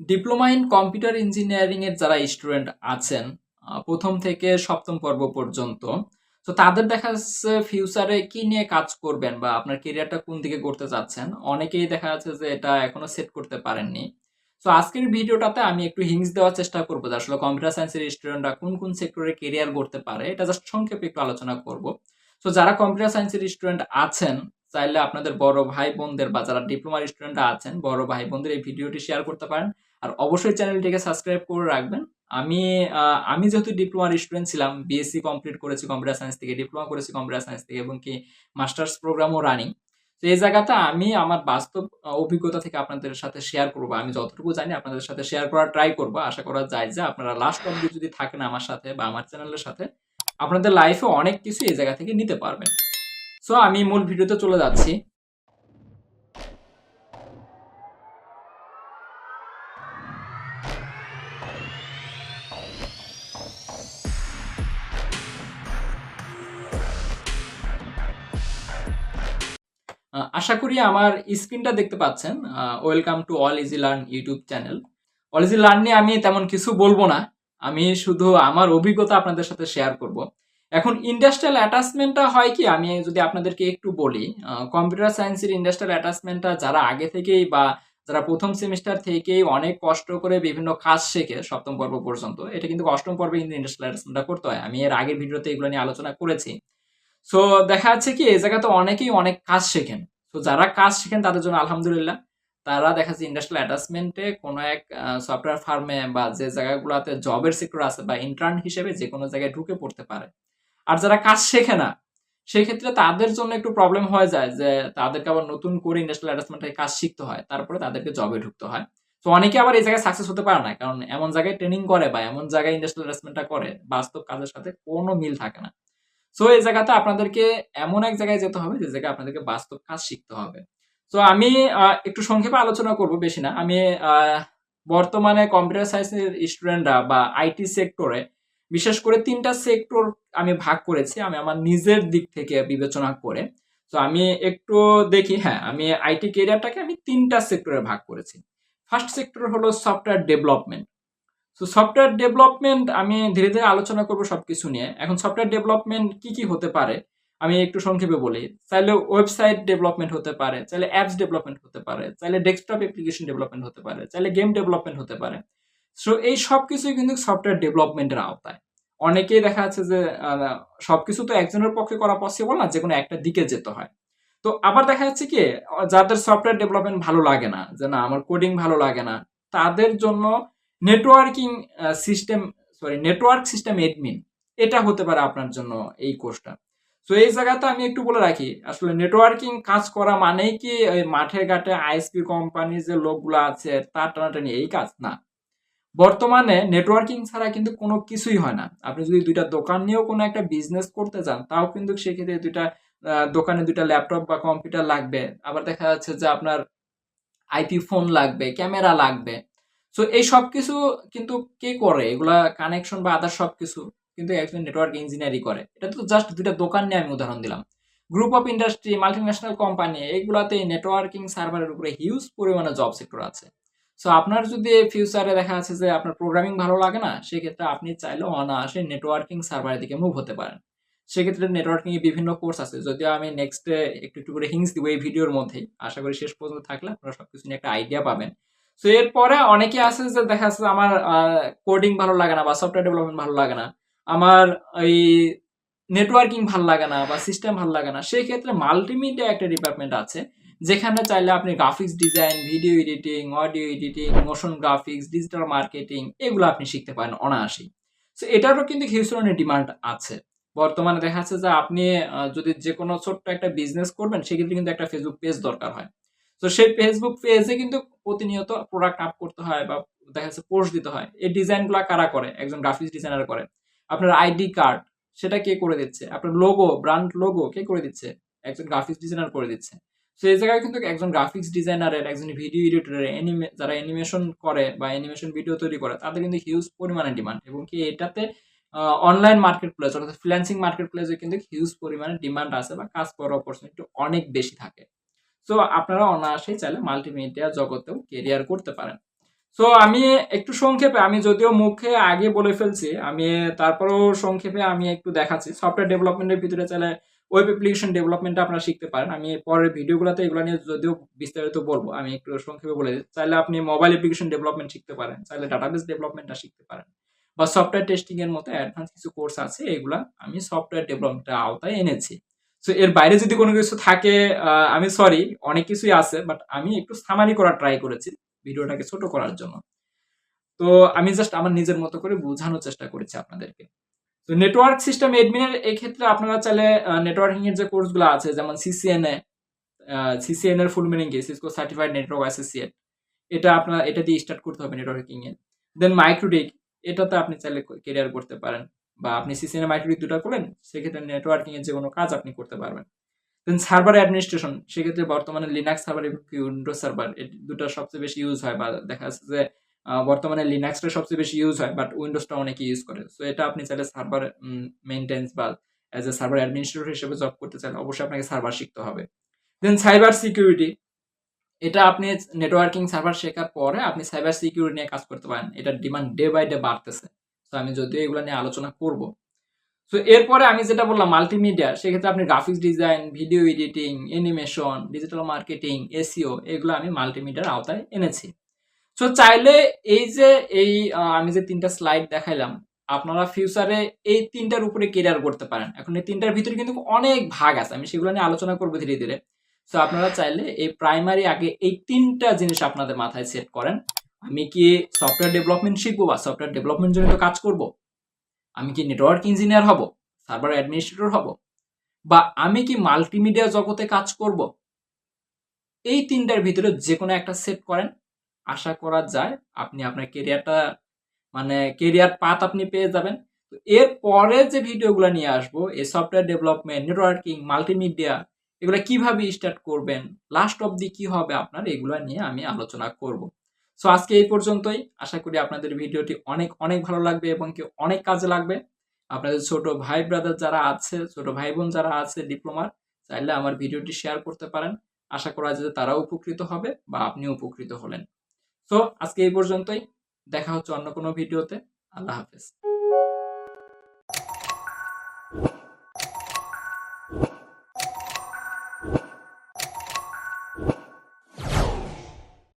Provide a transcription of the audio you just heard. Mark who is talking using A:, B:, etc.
A: Diploma in computer engineering এর যারা student আছেন প্রথম থেকে সপ্তম পর্ব পর্যন্ত, তো তাদের দেখা যাচ্ছে ফিউচারে কি নিয়ে কাজ করবেন বা আপনার কেরিয়ারটা কোন দিকে করতে চাচ্ছেন? অনেকেই দেখা যাচ্ছে যে এটা এখনও সেট করতে পারেননি। তো আজকের ভিডিওটাতে আমি একটু হিংস দেওয়ার চেষ্টা করব যে আসলে কম্পিউটার সায়েন্সের স্টুডেন্টরা কোন কোন সেক্টরে কেরিয়ার করতে পারে, এটা জাস্ট সংক্ষেপে একটু আলোচনা করব। তো যারা কম্পিউটার সায়েন্সের স্টুডেন্ট আছেন চাইলে আপনাদের বড় ভাই বোনদের বা যারা ডিপ্লোমার স্টুডেন্ট আছেন, বড় ভাই বোনদের এই ভিডিওটি শেয়ার করতে পারেন। আর অবশ্যই চ্যানেলটিকে সাবস্ক্রাইব করে রাখবেন। আমি আমি যেহেতু ডিপ্লোমার স্টুডেন্ট ছিলাম বিএসসি কমপ্লিট করেছি কম্পিউটার সায়েন্স থেকে ডিপ্লোমা করেছি কম্পিউটার সায়েন্স থেকে, এবং কি মাস্টার্স প্রোগ্রামও রানিং তো এই জায়গাতে আমি আমার বাস্তব অভিজ্ঞতা থেকে আপনাদের সাথে শেয়ার করব। আমি যতটুকু জানি আপনাদের সাথে শেয়ার করার ট্রাই করব। আশা করা যায় যে আপনারা লাস্ট অব্দি যদি থাকেন আমার সাথে বা আমার চ্যানেলের সাথে, আপনাদের লাইফে অনেক কিছু এই জায়গা থেকে নিতে পারবেন। সো আমি মূল ভিডিওতে চলে যাচ্ছি। আশা করি আমার স্ক্রিনটা দেখতে পাচ্ছেন। Welcome to All Easy Learn YouTube channel. All Easy Learn নিয়ে আমি তেমন কিছু বলব না। আমি শুধু আমার অভিজ্ঞতা আপনাদের সাথে শেয়ার করব। এখন ইন্ডাস্ট্রিয়াল অ্যাটাচমেন্টটা হয় কি? আমি যদি আপনাদেরকে একটু বলি কম্পিউটার সায়েন্সের ইন্ডাস্ট্রিয়াল অ্যাটাচমেন্টটা যারা আগে থেকেই বা যারা প্রথম সেমিস্টার থেকেই অনেক কষ্ট করে বিভিন্ন কাজ শেখে সপ্তম পর্ব পর্যন্ত, এটা কিন্তু অষ্টম পর্বে কিন্তু ইন্ডাস্ট্রিয়াল অ্যাটাচমেন্টটা করতে হয়। আমি এর আগের ভিডিওতে এগুলো নিয়ে আলোচনা করেছি। সো দেখা যাচ্ছে কি, এই জায়গাতে অনেকেই অনেক কাজ শেখেন। তো যারা কাজ শেখেন তাদের জন্য আলহামদুলিল্লাহ, তারা দেখা যাচ্ছে ইন্ডাস্ট্রিয়াল অ্যাটাচমেন্টে কোনো এক সফটওয়্যার ফার্মে বা যে জায়গাগুলোতে জবের সেক্টর আছে বা ইন্টার্ন হিসেবে যে কোনো জায়গায় ঢুকে পড়তে পারে। আর যারা কাজ শেখে না সেই ক্ষেত্রে তাদের জন্য একটু প্রবলেম হয়ে যায় যে তাদেরকে আবার নতুন করে ইন্ডাস্ট্রিয়াল অ্যাটাচমেন্টে কাজ শিখতে হয়, তারপরে তাদেরকে জবে ঢুকতে হয়। তো অনেকে আবার এই জায়গায় সাকসেস হতে পারে না, কারণ এমন জায়গায় ট্রেনিং করে বা এমন জায়গায় ইন্ডাস্ট্রিয়াল অ্যাটাচমেন্টটা করে, বাস্তব কাজের সাথে কোনো মিল থাকে না। সো এই জায়গাতে আপনাদেরকে এমন এক জায়গায় যেতে হবে, যে জায়গায় আপনাদেরকে বাস্তব কাজ শিখতে হবে। তো আমি একটু সংক্ষেপে আলোচনা করব, বেশি না। আমি বর্তমানে কম্পিউটার সায়েন্সের স্টুডেন্টরা বা আইটি সেক্টরে বিশেষ করে তিনটা সেক্টর আমি ভাগ করেছি, আমি আমার নিজের দিক থেকে বিবেচনা করে। তো আমি একটু দেখি হ্যাঁ আমি আইটি কেরিয়ারটাকে আমি তিনটা সেক্টরে ভাগ করেছি। ফার্স্ট সেক্টর হলো সফটওয়্যার ডেভেলপমেন্ট তো সফটওয়্যার ডেভেলপমেন্ট আমি ধীরে ধীরে আলোচনা করব সবকিছু নিয়ে। এখন সফটওয়্যার ডেভেলপমেন্ট কি কি হতে পারে? আমি একটু সংক্ষেপে বলি। চাইলে ওয়েবসাইট ডেভেলপমেন্ট হতে পারে, চাইলে অ্যাপস ডেভেলপমেন্ট হতে পারে, চাইলে ডেস্কটপ অ্যাপ্লিকেশন ডেভেলপমেন্ট হতে পারে, চাইলে গেম ডেভেলপমেন্ট হতে পারে। সো এই সব কিছুই কিন্তু সফটওয়্যার ডেভেলপমেন্টের আওতায়। অনেকেই দেখা যাচ্ছে যে আহ, সবকিছু তো একজনের পক্ষে করা পসিবল না যে কোনো একটা দিকে যেতে হয়। তো আবার দেখা যাচ্ছে কি যাদের সফটওয়্যার ডেভেলপমেন্ট ভালো লাগে না যে না আমার কোডিং ভালো লাগে না তাদের জন্য networking system sorry network system admin এটা হতে পারে আপনার জন্য এই কোর্সটা তো এই জায়গাতে আমি একটু বলে রাখি আসলে নেটওয়ার্কিং কাজ করা মানেই কি ওই মাঠে ঘাটে আইএসপি কোম্পানি যে লোকগুলো আছে তার টানাটানি এই কাজ? না। বর্তমানে নেটওয়ার্কিং ছাড়া কিন্তু কোনো কিছুই হয় না। আপনি যদি দুইটা দোকান নিয়েও কোনো একটা বিজনেস করতে চান, তাও কিন্তু সেক্ষেত্রে দুইটা দোকানে দুইটা ল্যাপটপ বা কম্পিউটার লাগবে। আবার দেখা যাচ্ছে যে আপনার আইপি ফোন লাগবে ক্যামেরা লাগবে। সো এই সব কিছু কিন্তু কে করে? এগুলা কানেকশন বা আদার সব কিছু কিন্তু একজন নেটওয়ার্ক ইঞ্জিনিয়ারই করে। এটা তো জাস্ট দুইটা দোকান নিয়ে আমি উদাহরণ দিলাম। Group of industry multinational company এইগুলাতে networking সার্ভারের উপরে হিউজ পরিমাণে জব সেক্টর আছে। সো আপনার যদি ফিউচারে দেখা যাচ্ছে যে আপনার প্রোগ্রামিং ভালো লাগে না, সেক্ষেত্রে আপনি চাইলে অনায়াসে নেটওয়ার্কিং সার্ভারের দিকে মুভ হতে পারেন। সেক্ষেত্রে নেটওয়ার্কিং এ বিভিন্ন কোর্স আছে। যদিও আমি নেক্সট একটু একটু করে হিংস দিব এই ভিডিওর মধ্যেই। আশা করি শেষ পর্যন্ত থাকলে আপনারা সবকিছু নিয়ে একটা আইডিয়া পাবেন। তো এরপরে অনেকে আছে যে দেখা যাচ্ছে আমার কোডিং ভালো লাগে না বা সফটওয়্যার ডেভেলপমেন্ট ভালো লাগে না। আমার এই নেটওয়ার্কিং ভালো লাগে না বা সিস্টেম ভালো লাগে না। সেই ক্ষেত্রে মাল্টিমিডিয়া একটা ডিপার্টমেন্ট আছে। যেখানে চাইলে আপনি graphics design video editing audio editing motion graphics digital marketing এগুলো আপনি শিখতে পারেন অনায়াসেই। তো এটারও কিন্তু হিউজ ধরনের ডিমান্ড আছে। বর্তমানে দেখা যাচ্ছে যে আপনি যদি যে কোনো ছোট্ট একটা বিজনেস করবেন, সেক্ষেত্রে কিন্তু একটা ফেসবুক পেজ দরকার হয়। তো সেই ফেসবুক পেজে কিন্তু প্রতিনিয়ত প্রোডাক্ট আপ করতে হয় বা দেখা যাচ্ছে পোস্ট দিতে হয়। এই ডিজাইনগুলো কারা করে? একজন গ্রাফিক্স ডিজাইনার করে। আপনার আইডি কার্ড সেটা কে করে দিচ্ছে? আপনার লোগো ব্র্যান্ড লোগো কে করে দিচ্ছে? একজন গ্রাফিক্স ডিজাইনার করে দিচ্ছে। এই জায়গায় কিন্তু একজন গ্রাফিক্স ডিজাইনারের একজন ভিডিও এডিটরের এনিমে যারা অ্যানিমেশন করে বা অ্যানিমেশন ভিডিও তৈরি করে, তাদের কিন্তু হিউজ পরিমাণে ডিমান্ড এবং কি এটাতে অনলাইন মার্কেট প্লেস অর্থাৎ ফ্রিল্যান্সিং মার্কেট প্লেসে কিন্তু হিউজ পরিমাণে ডিমান্ড আছে বা কাজ করার অপরচুনিটি অনেক বেশি থাকে। সো আপনারা অনায়াসেই চাইলে মাল্টিমিডিয়া জগতেও কেরিয়ার করতে পারেন। সো আমি একটু সংক্ষেপে, আমি যদিও মুখে আগে বলে ফেলছি, আমি তারপরেও সংক্ষেপে আমি একটু দেখাচ্ছি। সফটওয়্যার ডেভেলপমেন্টের ভিতরে চাইলে ওয়েব অ্যাপ্লিকেশন ডেভেলপমেন্ট আপনারা শিখতে পারেন। আমি পরের ভিডিওগুলোতে এগুলো নিয়ে যদিও বিস্তারিত বলব, আমি একটু সংক্ষেপে বলে দিই। চাইলে আপনি মোবাইল অ্যাপ্লিকেশন ডেভেলপমেন্ট শিখতে পারেন, চাইলে ডাটাবেস ডেভেলপমেন্টটা শিখতে পারেন বা সফটওয়্যার টেস্টিং এর মতো অ্যাডভান্স কিছু কোর্স আছে, এগুলা আমি সফটওয়্যার ডেভেলপমেন্টের আওতায় এনেছি। সো এর বাইরে যদি কোনো কিছু থাকে আমি সরি অনেক কিছুই আছে বাট আমি একটু সামারি করার ট্রাই করেছি ভিডিওটাকে ছোট করার জন্য। তো, আমি জাস্ট আমার নিজের মতো করে বোঝানোর চেষ্টা করেছি আপনাদেরকে। তো নেটওয়ার্ক সিস্টেম এডমিনের এই ক্ষেত্রে আপনারা চাইলে নেটওয়ার্কিং এর যে কোর্সগুলো আছে, যেমন সিসিএনএ সিসিএন এর ফুল মিনিং কি? সিসকো সার্টিফাইড নেটওয়ার্ক অ্যাসোসিয়েট এটা আপনার, এটা দিয়ে স্টার্ট করতে হবে নেটওয়ার্কিং এ। দেন মাইক্রোডিক এটাতে আপনি চাইলে কেরিয়ার করতে পারেন। বা আপনি সিসিএন মাইক্রোডিক দুটো করলেন, সেক্ষেত্রে নেটওয়ার্কিং এর যে কোনো কাজ আপনি করতে পারবেন। দেন সার্ভার অ্যাডমিনিস্ট্রেশন সেক্ষেত্রে বর্তমানে লিনাক্স সার্ভার এবং উইন্ডোজ সার্ভার দুটো সবচেয়ে বেশি ইউজ হয় বা দেখা যাচ্ছে যে বর্তমানে লিনাক্সটা সবচেয়ে বেশি ইউজ হয় বাট উইন্ডোজটা অনেকে ইউজ করে। সো এটা আপনি চাইলে সার্ভার মেনটেন্স বা অ্যাজ এ সার্ভার অ্যাডমিনিস্ট্রেটর হিসেবে জব করতে চাইলে অবশ্যই আপনাকে সার্ভার শিখতে হবে। দেন সাইবার সিকিউরিটি এটা আপনি নেটওয়ার্কিং সার্ভার শেখার পরে আপনি সাইবার সিকিউরিটি নিয়ে কাজ করতে পারেন। এটার ডিমান্ড ডে বাই ডে বাড়তেছে। তো আমি যদিও এগুলো নিয়ে আলোচনা করব। তো এরপরে আমি যেটা বললাম মাল্টিমিডিয়া সেক্ষেত্রে আপনি graphics design video editing animation digital marketing SEO এগুলো আমি মাল্টিমিডিয়ার আওতায় এনেছি। সো চাইলে এই যে, এই আমি যে তিনটা স্লাইড দেখাইলাম, আপনারা ফিউচারে এই তিনটার উপরে কেরিয়ার করতে পারেন। এখন এই তিনটার ভিতরে কিন্তু অনেক ভাগ আছে, আমি সেগুলো নিয়ে আলোচনা করব ধীরে ধীরে। সো আপনারা চাইলে এই প্রাইমারি আগে এই তিনটা জিনিস আপনাদের মাথায় সেট করেন। আমি কি সফটওয়্যার ডেভেলপমেন্ট শিখব বা সফটওয়্যার ডেভেলপমেন্ট জনিত কাজ করব? আমি কি নেটওয়ার্ক ইঞ্জিনিয়ার হব? সার্ভার অ্যাডমিনিস্ট্রেটর হব? বা আমি কি মাল্টিমিডিয়া জগতে কাজ করব? এই তিনটার ভিতরে যে কোনো একটা সেট করেন। আশা করা যায় আপনি আপনার কেরিয়ারটা মানে কেরিয়ার পাথ আপনি পেয়ে যাবেন। তো এর পরে যে ভিডিওগুলো নিয়ে আসব, এই সফটওয়্যার ডেভেলপমেন্ট নেটওয়ার্কিং মাল্টিমিডিয়া এগুলো কীভাবে স্টার্ট করবেন লাস্ট অবধি কি হবে আপনার, এগুলো নিয়ে আমি আলোচনা করব। সো আজকে এই পর্যন্তই। আশা করি আপনাদের ভিডিওটি অনেক অনেক ভালো লাগবে এবং কি অনেক কাজে লাগবে। আপনাদের ছোট ভাই ব্রাদার যারা আছে, ছোট ভাই বোন যারা আছে ডিপ্লোমার চাইলে আমার ভিডিওটি শেয়ার করতে পারেন। আশা করা যায় যে তারাও উপকৃত হবে বা আপনিও উপকৃত হলেন। সো আজকে এই পর্যন্তই। দেখা হচ্ছে অন্য কোনো ভিডিওতে। আল্লাহ হাফেজ।